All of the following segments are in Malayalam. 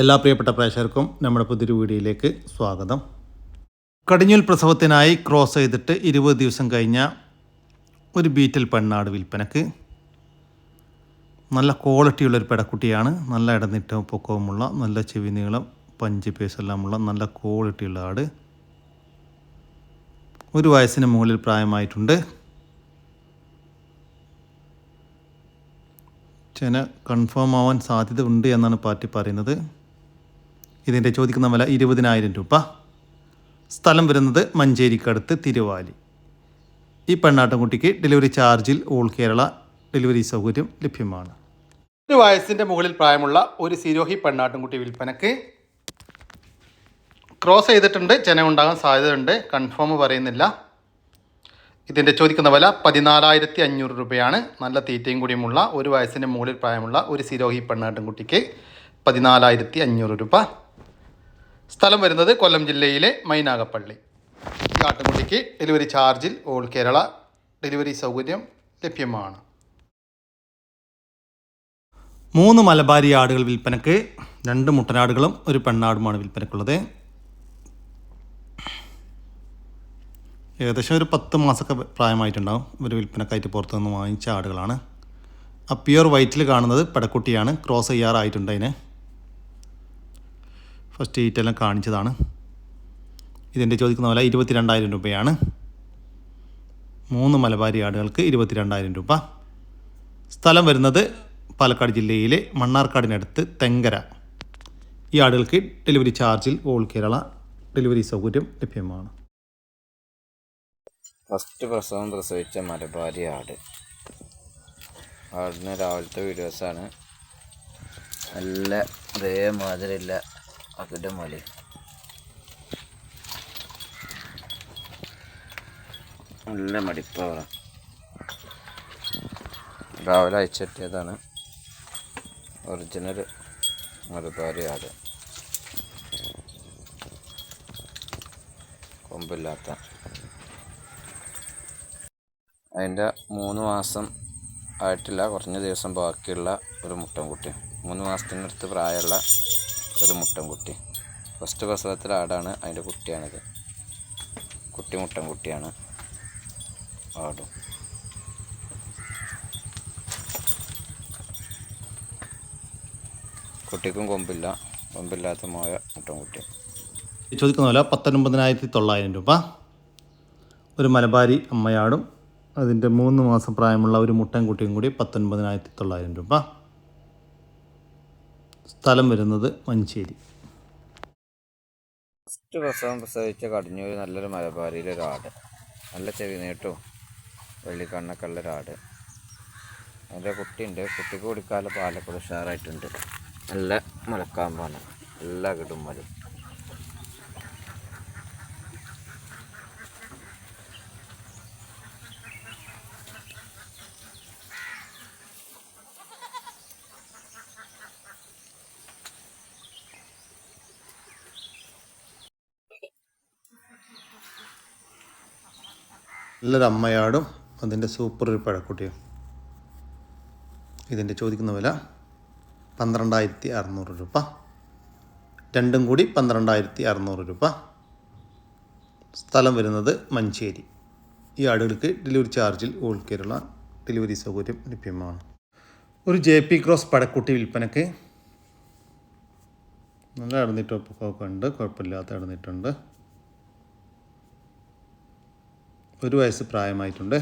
എല്ലാ പ്രിയപ്പെട്ട പ്രേക്ഷകർക്കും നമ്മുടെ പുതിയൊരു വീഡിയോയിലേക്ക് സ്വാഗതം. കടിഞ്ഞൂൽ പ്രസവത്തിനായി ക്രോസ് ചെയ്തിട്ട് ഇരുപത് ദിവസം കഴിഞ്ഞ ഒരു ബീറ്റൽ പെണ്ണാട് വിൽപ്പനക്ക്. നല്ല ക്വാളിറ്റിയുള്ള ഒരു പെടക്കുട്ടിയാണ്. നല്ല ഇടനീറ്റവും പൊക്കവുമുള്ള നല്ല ചെവി നീളം പഞ്ച് പേസെല്ലാമുള്ള നല്ല ക്വാളിറ്റിയുള്ള ആട്. ഒരു വയസ്സിന് മുകളിൽ പ്രായമായിട്ടുണ്ട്. ചെന കൺഫേം ആവാൻ സാധ്യത ഉണ്ട് എന്നാണ് പാർട്ടി പറയുന്നത്. ഇതിന്റെ ചോദിക്കുന്ന വില ഇരുപതിനായിരം രൂപ. സ്ഥലം വരുന്നത് മഞ്ചേരിക്കടുത്ത് തിരുവാലി. ഈ പെണ്ണാട്ടൻകുട്ടിക്ക് ഡെലിവറി ചാർജിൽ ഓൾ കേരള ഡെലിവറി സൗകര്യം ലഭ്യമാണ്. ഒരു വയസ്സിന്റെ മുകളിൽ പ്രായമുള്ള ഒരു സിരോഹി പെണ്ണാട്ടൻകുട്ടി വിൽപ്പനക്ക് ക്രോസ് ചെയ്തിട്ടുണ്ട്. ചെന ഉണ്ടാകാൻ സാധ്യതയുണ്ട്. കൺഫേം പറയുന്നില്ല. ഇതിന്റെ ചോദിക്കുന്ന വില പതിനാലായിരത്തി അഞ്ഞൂറ് രൂപയാണ്. നല്ല തീറ്റയും കൂടിയുമുള്ള ഒരു വയസ്സിന്റെ മുകളിൽ പ്രായമുള്ള ഒരു സിരോഹി പെണ്ണാട്ടുംകുട്ടിക്ക് പതിനാലായിരത്തി അഞ്ഞൂറ് രൂപ. സ്ഥലം വരുന്നത് കൊല്ലം ജില്ലയിലെ മൈനാഗപ്പള്ളി. ഈ ആട്ടുകുട്ടിക്ക് ഡെലിവറി ചാർജിൽ ഓൾ കേരള ഡെലിവറി സൗകര്യം ലഭ്യമാണ്. മൂന്ന് മലബാരി ആടുകൾ വിൽപ്പനക്ക് രണ്ട് മുട്ടനാടുകളും ഒരു പെണ്ണാടുമാണ് വിൽപ്പനക്കുള്ളത്. ഏകദേശം ഒരു പത്ത് മാസമൊക്കെ പ്രായമായിട്ടുണ്ടാവും ഒരു വിൽപ്പനക്കായിട്ട് പുറത്തുനിന്ന് വാങ്ങിച്ച ആടുകളാണ്. ആ പ്യുവർ വൈറ്റിൽ കാണുന്നത് പെടക്കുട്ടിയാണ്. ക്രോസ് ചെയ്യാറായിട്ടുണ്ട് അതിന്. ഫസ്റ്റ് ഈറ്റെല്ലാം കാണിച്ചതാണ്. ഇതിന്റെ ചോദിക്കുന്ന വില ഇരുപത്തിരണ്ടായിരം രൂപയാണ്. മൂന്ന് മലബാരി ആടുകൾക്ക് ഇരുപത്തിരണ്ടായിരം രൂപ. സ്ഥലം വരുന്നത് പാലക്കാട് ജില്ലയിലെ മണ്ണാർക്കാടിനടുത്ത് തെങ്കര. ഈ ആടുകൾക്ക് ഡെലിവറി ചാർജിൽ ഓൾ കേരള ഡെലിവറി സൗകര്യം ലഭ്യമാണ്. ഫസ്റ്റ് പ്രസവം പ്രസവിച്ച മലബാരി ആട്. ആടിന് രാവിലത്തെ വീഡിയോസാണ്. നല്ല അതേമാതിരില്ല അതിന്റെ മലി നല്ല മടിപ്പവറ രാവിലെ അയച്ചെത്തിയതാണ് ഒറിജിനൽ മറുപാരി ആട്. കൊമ്പില്ലാത്ത. അതിന്റെ മൂന്ന് മാസം ആയിട്ടില്ല. കുറഞ്ഞ ദിവസം ബാക്കിയുള്ള ഒരു മുട്ടൻകുട്ടി. മൂന്ന് മാസത്തിനടുത്ത് പ്രായമുള്ള ഒരു മുട്ടൻകുട്ടി ഫസ്റ്റ് പ്രസവത്തിൽ ആടാണ് അതിന്റെ കുട്ടിയാണിത്. കുട്ടി മുട്ടൻകുട്ടിയാണ് ആടും. കുട്ടിക്കും കൊമ്പില്ല. കൊമ്പില്ലാത്ത മോയ മുട്ടൻകുട്ടി ചോദിക്കുന്ന വില പത്തൊൻപതിനായിരത്തി തൊള്ളായിരം രൂപ. ഒരു മലബാരി അമ്മയാടും അതിന്റെ മൂന്ന് മാസം പ്രായമുള്ള ഒരു മുട്ടൻകുട്ടിയും കൂടി പത്തൊൻപതിനായിരത്തി തൊള്ളായിരം രൂപ. സ്ഥലം വരുന്നത് മഞ്ചേരി. ഫസ്റ്റ് പ്രസവം പ്രസവിച്ച കടിഞ്ഞൂര് നല്ലൊരു മലബാരിയിലെ ആട് നല്ല ചെവി നീട്ടും. വെള്ളിക്കണ്ണൊക്കെ ഉള്ള ഒരാട് അതിന്റെ കുട്ടിയുണ്ട്. കുട്ടിക്ക് കുടിക്കാനുള്ള പാലക്കുട ഉഷാറായിട്ടുണ്ട്. നല്ല മുലക്കാമ്പാണ്. എല്ലാ കിടും മതി നല്ലൊരു അമ്മയാടും അതിന്റെ സൂപ്പർ ഒരു പഴക്കുട്ടിയും. ഇതിന്റെ ചോദിക്കുന്ന വില പന്ത്രണ്ടായിരത്തി അറുന്നൂറ് രൂപ. രണ്ടും കൂടി പന്ത്രണ്ടായിരത്തി അറുന്നൂറ് രൂപ. സ്ഥലം വരുന്നത് മഞ്ചേരി. ഈ ആടുകൾക്ക് ഡെലിവറി ചാർജിൽ ഓൾ കേരള ഡെലിവറി സൗകര്യം ലഭ്യമാണ്. ഒരു ജെ പി ക്രോസ് പടക്കുട്ടി വിൽപ്പനക്ക്. നല്ല ഇടന്നിട്ടൊക്കെ ഉണ്ട്. കുഴപ്പമില്ലാത്ത ഇടന്നിട്ടുണ്ട് ഒരു വയസ്സ് പ്രായമായിട്ടുണ്ട്.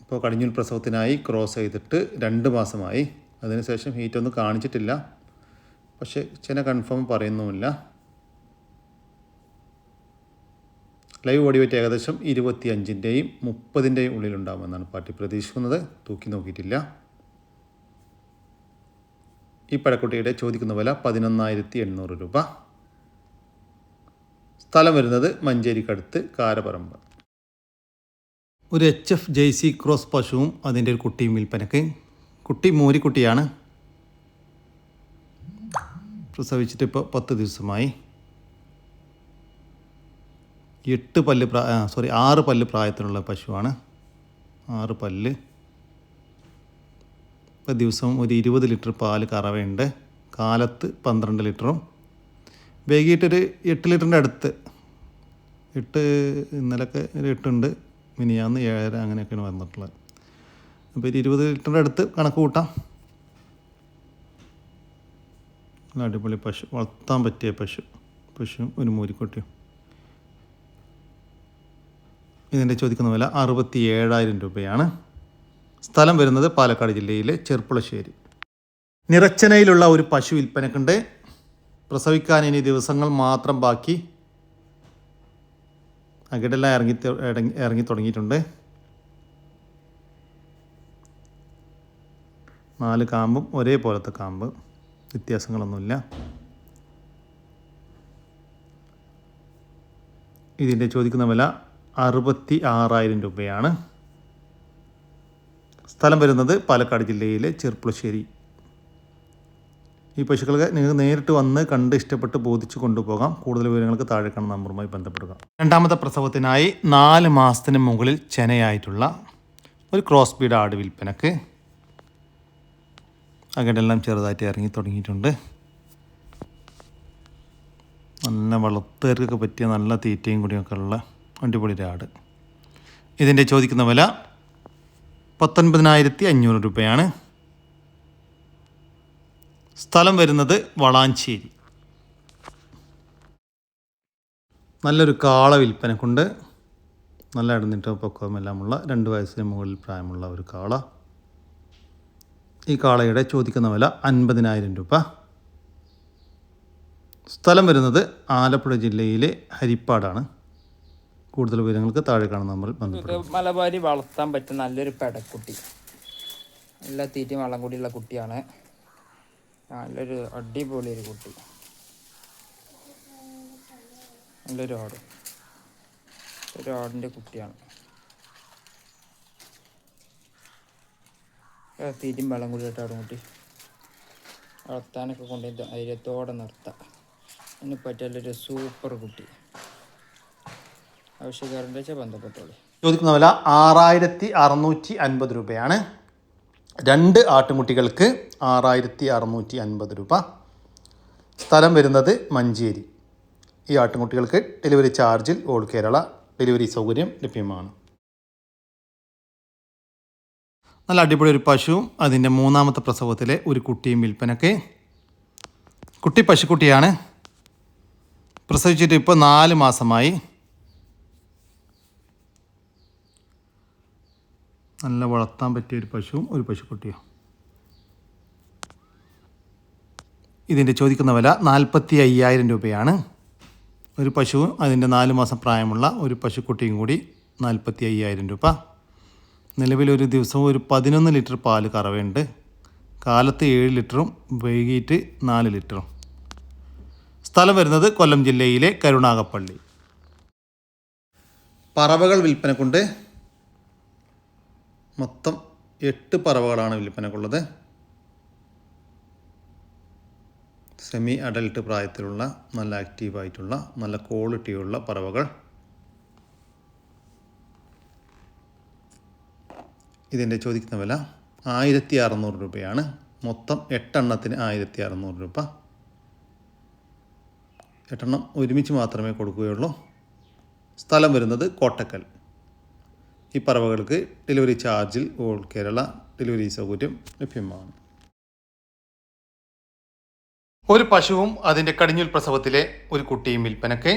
ഇപ്പോൾ കടിഞ്ഞൂൽ പ്രസവത്തിനായി ക്രോസ് ചെയ്തിട്ട് രണ്ട് മാസമായി. അതിനുശേഷം ഹീറ്റൊന്നും കാണിച്ചിട്ടില്ല. പക്ഷേ ചില കൺഫേം പറയുന്നുമില്ല. ലൈവ് ബോഡി ഏകദേശം ഇരുപത്തി അഞ്ചിന്റെയും മുപ്പതിന്റെയും ഉള്ളിലുണ്ടാകുമെന്നാണ് പാർട്ടി പ്രതീക്ഷിക്കുന്നത്. തൂക്കി നോക്കിയിട്ടില്ല. ഈ പഴക്കുട്ടിയുടെ ചോദിക്കുന്ന വില പതിനൊന്നായിരത്തി എണ്ണൂറ് രൂപ. സ്ഥലം വരുന്നത് മഞ്ചേരിക്കടുത്ത് കാരപറമ്പ്. ഒരു H F J C cross പശുവും അതിന്റെ ഒരു കുട്ടിയും വിൽപ്പനക്ക്. കുട്ടി മോരിക്കുട്ടിയാണ് പ്രസവിച്ചിട്ട് ഇപ്പോൾ പത്ത് ദിവസമായി. എട്ട് പല്ല് പ്രാ സോറി ആറ് പല്ല് പ്രായത്തിലുള്ള പശുവാണ്. ആറ് പല്ല്. ഇപ്പോൾ ദിവസം ഒരു ഇരുപത് ലിറ്റർ പാൽ കറവയുണ്ട്. കാലത്ത് പന്ത്രണ്ട് ലിറ്ററും വൈകിട്ടൊരു എട്ട് ലിറ്ററിന്റെ അടുത്ത്. എട്ട് ഇന്നലൊക്കെ ഒരു എട്ടുണ്ട്. മിനിയാന്ന് ഏഴര അങ്ങനെയൊക്കെയാണ് വന്നിട്ടുള്ളത്. അപ്പോൾ ഒരു ഇരുപത് ലിറ്ററിന്റെ അടുത്ത് കണക്ക് കൂട്ടാം. അടിപൊളി പശു. വളർത്താൻ പറ്റിയ പശു. പശു ഒരു മൂരിക്കുട്ടിയും. ഇതിന്റെ ചോദിക്കുന്ന വില അറുപത്തി ഏഴായിരം രൂപയാണ്. സ്ഥലം വരുന്നത് പാലക്കാട് ജില്ലയിലെ ചെർപ്പുളശ്ശേരി. നിറച്ചനയിലുള്ള ഒരു പശു വിൽപ്പനക്കുണ്ട്. പ്രസവിക്കാൻ ഇനി ദിവസങ്ങൾ മാത്രം ബാക്കി. അകിടെല്ലാം ഇറങ്ങി ഇറങ്ങി തുടങ്ങിയിട്ടുണ്ട്. നാല് കാമ്പും ഒരേപോലത്തെ കാമ്പ്. വ്യത്യാസങ്ങളൊന്നുമില്ല. ഇതിന്റെ ചോദിക്കുന്ന വില അറുപത്തി ആറായിരം രൂപയാണ്. സ്ഥലം വരുന്നത് പാലക്കാട് ജില്ലയിലെ ചെർപ്പുളശ്ശേരി. ഈ പശുക്കളെ നിങ്ങൾക്ക് നേരിട്ട് വന്ന് കണ്ട് ഇഷ്ടപ്പെട്ട് ബോധിച്ച് കൊണ്ടുപോകാം. കൂടുതൽ വിവരങ്ങൾക്ക് താഴെ കാണുന്ന നമ്പറുമായി ബന്ധപ്പെടുക. രണ്ടാമത്തെ പ്രസവത്തിനായി നാല് മാസത്തിന് മുകളിൽ ചെനയായിട്ടുള്ള ഒരു ക്രോസ് ബീഡ് ആട് വിൽപ്പനക്ക് അകടെല്ലാം ചെറുതായിട്ട് ഇറങ്ങി തുടങ്ങിയിട്ടുണ്ട്. നല്ല വളർത്തുകാർക്കൊക്കെ പറ്റിയ നല്ല തീറ്റയും കൂടിയൊക്കെ ഉള്ള അടിപൊളി ആട്. ഇതിന്റെ ചോദിക്കുന്ന വില പത്തൊൻപതിനായിരത്തി അഞ്ഞൂറ് രൂപയാണ്. സ്ഥലം വരുന്നത് വളാഞ്ചേരി. നല്ലൊരു കാള വിൽപ്പനക്കുണ്ട് നല്ല ഇടന്നിട്ടോ പൊക്കവുമെല്ലാമുള്ള രണ്ട് വയസ്സിന് മുകളിൽ പ്രായമുള്ള ഒരു കാള. ഈ കാളയുടെ ചോദിക്കുന്ന വില അൻപതിനായിരം രൂപ. സ്ഥലം വരുന്നത് ആലപ്പുഴ ജില്ലയിലെ ഹരിപ്പാടാണ്. കൂടുതൽ വിവരങ്ങൾക്ക് താഴെ കാണുന്ന നമ്പറിൽ ബന്ധപ്പെടുക. മലബാരി വളർത്താൻ പറ്റുന്ന നല്ലൊരു പെടക്കുട്ടി. എല്ലാ തീറ്റയും വള്ളം കൂടിയുള്ള കുട്ടിയാണ്. നല്ലൊരു അടിപൊളി ഒരു കുട്ടി. നല്ലൊരു ആട്. ഒരു ആടിന്റെ കുട്ടിയാണ്. തീരും വെള്ളം കൂടി ഇട്ട് കുട്ടി. വളർത്താനൊക്കെ കൊണ്ടുപോയി ധൈര്യത്തോടെ നിർത്താം. അതിന് പറ്റിയൊരു സൂപ്പർ കുട്ടി. ആവശ്യക്കാരന്റെ വെച്ചാൽ ബന്ധപ്പെട്ടോളി. ചോദിക്കുന്ന വില ആറായിരത്തി അറുന്നൂറ്റി അൻപത് രൂപയാണ്. രണ്ട് ആട്ടുമുട്ടികൾക്ക് ആറായിരത്തി അറുന്നൂറ്റി അൻപത് രൂപ. സ്ഥലം വരുന്നത് മഞ്ചേരി. ഈ ആട്ടുംകുട്ടികൾക്ക് ഡെലിവറി ചാർജിൽ ഓൾ കേരള ഡെലിവറി സൗകര്യം ലഭ്യമാണ്. നല്ല അടിപൊളി ഒരു പശുവും അതിന്റെ മൂന്നാമത്തെ പ്രസവത്തിലെ ഒരു കുട്ടിയും വിൽപ്പനക്ക്. കുട്ടി പശുക്കുട്ടിയാണ്. പ്രസവിച്ചിട്ട് ഇപ്പോൾ നാല് മാസമായി. നല്ല വളർത്താൻ പറ്റിയ ഒരു പശുവും ഒരു പശുക്കുട്ടിയും. ഇതിന്റെ ചോദിക്കുന്ന വില നാൽപ്പത്തി അയ്യായിരം രൂപയാണ്. ഒരു പശുവും അതിന്റെ നാല് മാസം പ്രായമുള്ള ഒരു പശുക്കുട്ടിയും കൂടി നാൽപ്പത്തി അയ്യായിരം രൂപ. ഒരു ദിവസവും ഒരു പതിനൊന്ന് ലിറ്റർ പാൽ കറവയുണ്ട്. കാലത്ത് ഏഴ് ലിറ്ററും വൈകിട്ട് നാല് ലിറ്ററും. സ്ഥലം വരുന്നത് കൊല്ലം ജില്ലയിലെ കരുണാകപ്പള്ളി. പറവകൾ വിൽപ്പനക്കുണ്ട്. മൊത്തം എട്ട് പറവകളാണ് വിൽപ്പനക്കുള്ളത് സെമി അഡൽട്ട് പ്രായത്തിലുള്ള നല്ല ആക്റ്റീവായിട്ടുള്ള നല്ല ക്വാളിറ്റിയുള്ള പറവകൾ. ഇതിന്റെ ചോദിക്കുന്ന വില ആയിരത്തി അറുന്നൂറ് രൂപയാണ്. മൊത്തം എട്ടെണ്ണത്തിന് ആയിരത്തി അറുന്നൂറ് രൂപ. എട്ടെണ്ണം ഒരുമിച്ച് മാത്രമേ കൊടുക്കുകയുള്ളൂ. സ്ഥലം വരുന്നത് കോട്ടക്കൽ. ഈ പറവകൾക്ക് ഡെലിവറി ചാർജിൽ ഓൾ കേരള ഡെലിവറി സൗകര്യം ലഭ്യമാണ്. ഒരു പശുവും അതിന്റെ കടിഞ്ഞുൽ പ്രസവത്തിലെ ഒരു കുട്ടിയും വിൽപ്പനക്ക്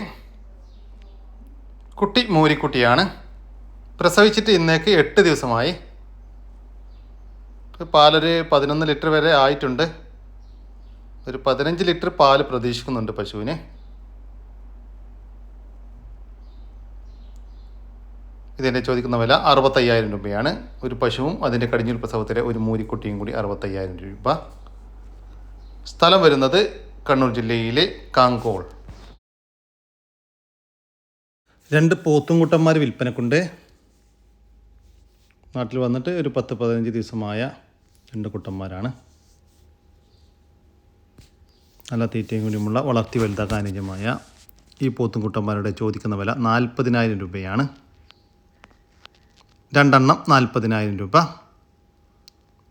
കുട്ടി മൂരിക്കുട്ടിയാണ്. പ്രസവിച്ചിട്ട് ഇന്നേക്ക് എട്ട് ദിവസമായി. പാലൊരു പതിനൊന്ന് ലിറ്റർ വരെ ആയിട്ടുണ്ട്. ഒരു പതിനഞ്ച് ലിറ്റർ പാൽ പ്രതീക്ഷിക്കുന്നുണ്ട് പശുവിന്. ഇതിന്റെ ചോദിക്കുന്ന വില അറുപത്തയ്യായിരം രൂപയാണ്. ഒരു പശുവും അതിന്റെ കടിഞ്ഞൂൽ പ്രസവത്തിലെ ഒരു മൂരിക്കുട്ടിയും കൂടി അറുപത്തയ്യായിരം രൂപ. സ്ഥലം വരുന്നത് കണ്ണൂർ ജില്ലയിലെ കാങ്കോൾ. രണ്ട് പോത്തും പോത്തുംകുട്ടന്മാർ വിൽപ്പനക്കുണ്ട്. നാട്ടിൽ വന്നിട്ട് ഒരു പത്ത് പതിനഞ്ച് ദിവസമായ രണ്ട് കുട്ടന്മാരാണ്. നല്ല തീറ്റയും കൂടിയുമുള്ള വളർത്തി വലുതാക്കാൻ ഈ പോത്തും കുട്ടന്മാരുടെ ചോദിക്കുന്ന വില നാൽപ്പതിനായിരം രൂപയാണ്. രണ്ടെണ്ണം നാൽപ്പതിനായിരം രൂപ.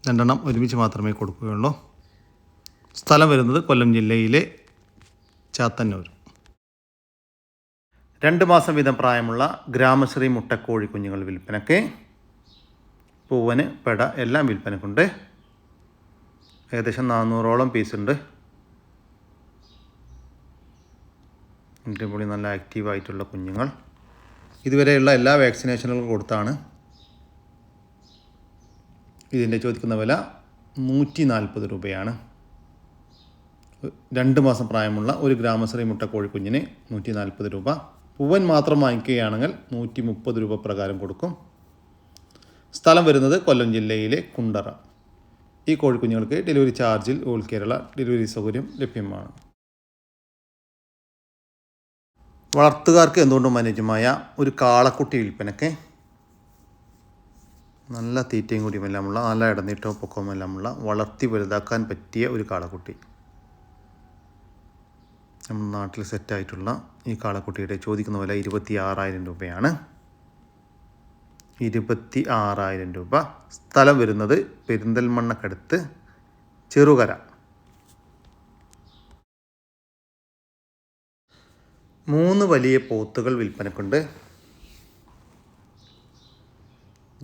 രണ്ടെണ്ണം ഒരുമിച്ച് മാത്രമേ കൊടുക്കുകയുള്ളൂ. സ്ഥലം വരുന്നത് കൊല്ലം ജില്ലയിലെ ചാത്തന്നൂർ. രണ്ട് മാസം വീതം പ്രായമുള്ള ഗ്രാമശ്രീ മുട്ടക്കോഴി കുഞ്ഞുങ്ങൾ വിൽപ്പനയ്ക്ക് പൂവന് പെട എല്ലാം വിൽപ്പനക്കുണ്ട് ഏകദേശം നാനൂറോളം പീസുണ്ട് അടിപൊളി നല്ല ആക്റ്റീവായിട്ടുള്ള കുഞ്ഞുങ്ങൾ. ഇതുവരെയുള്ള എല്ലാ വാക്സിനേഷനുകളും കൊടുത്താണ്. ഇതിന്റെ ചോദിക്കുന്ന വില നൂറ്റി നാൽപ്പത് രൂപയാണ്. രണ്ട് മാസം പ്രായമുള്ള ഒരു ഗ്രാമശ്രീ മുട്ട കോഴിക്കുഞ്ഞിന് നൂറ്റി നാൽപ്പത് രൂപ. പൂവൻ മാത്രം വാങ്ങിക്കുകയാണെങ്കിൽ നൂറ്റി മുപ്പത് രൂപ പ്രകാരം കൊടുക്കും. സ്ഥലം വരുന്നത് കൊല്ലം ജില്ലയിലെ കുണ്ടറ. ഈ കോഴിക്കുഞ്ഞുങ്ങൾക്ക് ഡെലിവറി ചാർജിൽ ഓൾ കേരള ഡെലിവറി സൗകര്യം ലഭ്യമാണ്. വളർത്തുകാർക്ക് എന്തുകൊണ്ടും അനുയോജ്യമായ ഒരു കാളക്കുട്ടി വിൽപ്പനയ്ക്ക് നല്ല തീറ്റയും കൂടിയും എല്ലാമുള്ള നല്ല ഇടനീട്ടവും പൊക്കവും എല്ലാമുള്ള വളർത്തി വലുതാക്കാൻ പറ്റിയ ഒരു കാളക്കുട്ടി. നമ്മുടെ നാട്ടിൽ സെറ്റായിട്ടുള്ള ഈ കാളക്കുട്ടിയുടെ ചോദിക്കുന്ന വില ഇരുപത്തി ആറായിരം രൂപയാണ്. ഇരുപത്തി ആറായിരം രൂപ. സ്ഥലം വരുന്നത് പെരിന്തൽമണ്ണക്കടുത്ത് ചെറുകര. മൂന്ന് വലിയ പോത്തുകൾ വിൽപ്പനക്കുണ്ട്.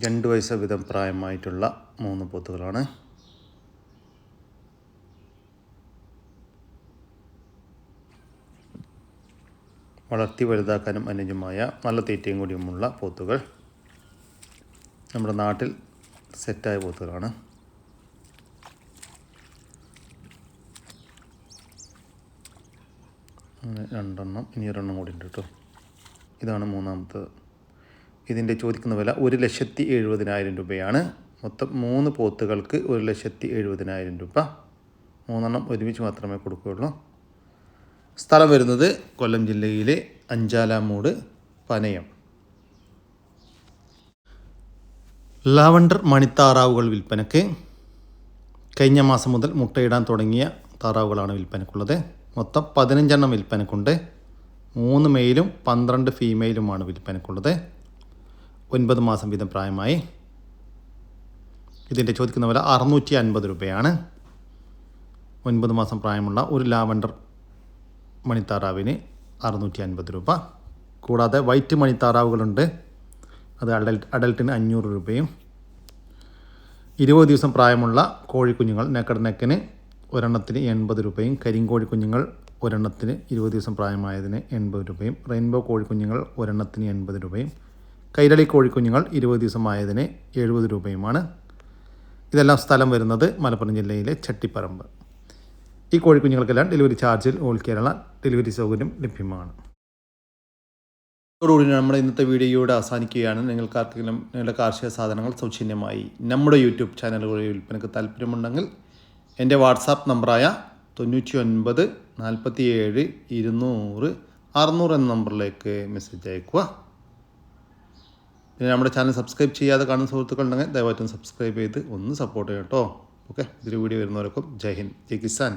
രണ്ട് വയസ്സ് വീതം പ്രായമായിട്ടുള്ള മൂന്ന് പോത്തുകളാണ്. വളർത്തി വലുതാക്കാനും അനുജമായ നല്ല തീറ്റയും കൂടിയുമുള്ള പോത്തുകൾ നമ്മുടെ നാട്ടിൽ സെറ്റായ പോത്തുകളാണ്. രണ്ടെണ്ണം ഇനി ഒരെണ്ണം കൂടി ഉണ്ട് കേട്ടോ. ഇതാണ് മൂന്നാമത്തത് ഇതിന്റെ ചോദിക്കുന്ന വില ഒരു ലക്ഷത്തി എഴുപതിനായിരം രൂപയാണ്. മൊത്തം മൂന്ന് പോത്തുകൾക്ക് ഒരു ലക്ഷത്തി എഴുപതിനായിരം രൂപ. മൂന്നെണ്ണം ഒരുമിച്ച് മാത്രമേ കൊടുക്കുകയുള്ളൂ. സ്ഥലം വരുന്നത് കൊല്ലം ജില്ലയിലെ അഞ്ചാലാമൂട് പനയം. ലാവണ്ടർ മണിത്താറാവുകൾ വിൽപ്പനയ്ക്ക് കഴിഞ്ഞ മാസം മുതൽ മുട്ടയിടാൻ തുടങ്ങിയ താറാവുകളാണ് വിൽപ്പനക്കുള്ളത് മൊത്തം പതിനഞ്ചെണ്ണം വിൽപ്പനക്കുണ്ട് മൂന്ന് മെയിലും പന്ത്രണ്ട് ഫീമെയിലുമാണ് വിൽപ്പനക്കുള്ളത് ഒൻപത് മാസം വീതം പ്രായമായി. ഇതിന്റെ ചോദിക്കുന്ന വില അറുന്നൂറ്റി അൻപത് രൂപയാണ്. ഒൻപത് മാസം പ്രായമുള്ള ഒരു ലാവണ്ടർ മണിത്താറാവിന് അറുന്നൂറ്റി അൻപത് രൂപ. കൂടാതെ വൈറ്റ് മണിത്താറാവുകളുണ്ട്. അത് അഡൽട്ട് അഡൽട്ടിന് അഞ്ഞൂറ് രൂപയും. ഇരുപത് ദിവസം പ്രായമുള്ള കോഴിക്കുഞ്ഞുങ്ങൾ നെക്കട് നെക്കിന് ഒരെണ്ണത്തിന് എൺപത് രൂപയും. കരിങ്കോഴി കുഞ്ഞുങ്ങൾ ഒരെണ്ണത്തിന് ഇരുപത് ദിവസം പ്രായമായതിന് എൺപത് രൂപയും. റെയിൻബോ കോഴിക്കുഞ്ഞുങ്ങൾ ഒരെണ്ണത്തിന് എൺപത് രൂപയും. കൈരളി കോഴിക്കുഞ്ഞുങ്ങൾ ഇരുപത് ദിവസമായതിന് എഴുപത് രൂപയുമാണ്. ഇതെല്ലാം സ്ഥലം വരുന്നത് മലപ്പുറം ജില്ലയിലെ ചട്ടിപ്പറമ്പ്. ഈ കോഴിക്കുഞ്ഞുങ്ങൾക്കെല്ലാം ഡെലിവറി ചാർജിൽ ഓൾ കേരള ഡെലിവറി സൗകര്യം ലഭ്യമാണ്. അതോടുകൂടി നമ്മുടെ ഇന്നത്തെ വീഡിയോയുടെ അവസാനിക്കുകയാണ്. നിങ്ങൾക്ക് ആർക്കെങ്കിലും നിങ്ങളുടെ കാർഷിക സാധനങ്ങൾ സൗജന്യമായി നമ്മുടെ യൂട്യൂബ് ചാനലുകളിൽ വിൽപ്പനക്ക് താല്പര്യമുണ്ടെങ്കിൽ എന്റെ വാട്സാപ്പ് നമ്പറായ തൊണ്ണൂറ്റി ഒൻപത് നാൽപ്പത്തി ഏഴ് ഇരുന്നൂറ് അറുന്നൂറ് എന്ന നമ്പറിലേക്ക് മെസ്സേജ് അയക്കുക പിന്നെ നമ്മുടെ ചാനൽ സബ്സ്ക്രൈബ് ചെയ്യാതെ കാണുന്ന സുഹൃത്തുക്കളുണ്ടെങ്കിൽ ദയവായിട്ടും സബ്സ്ക്രൈബ് ചെയ്ത് ഒന്ന് സപ്പോർട്ട് ചെയ്യട്ടോ ഓക്കെ ഇതൊരു വീഡിയോ വരുന്നവർക്കും ജയ് ഹിന്ദ് ജയ് കിസാൻ.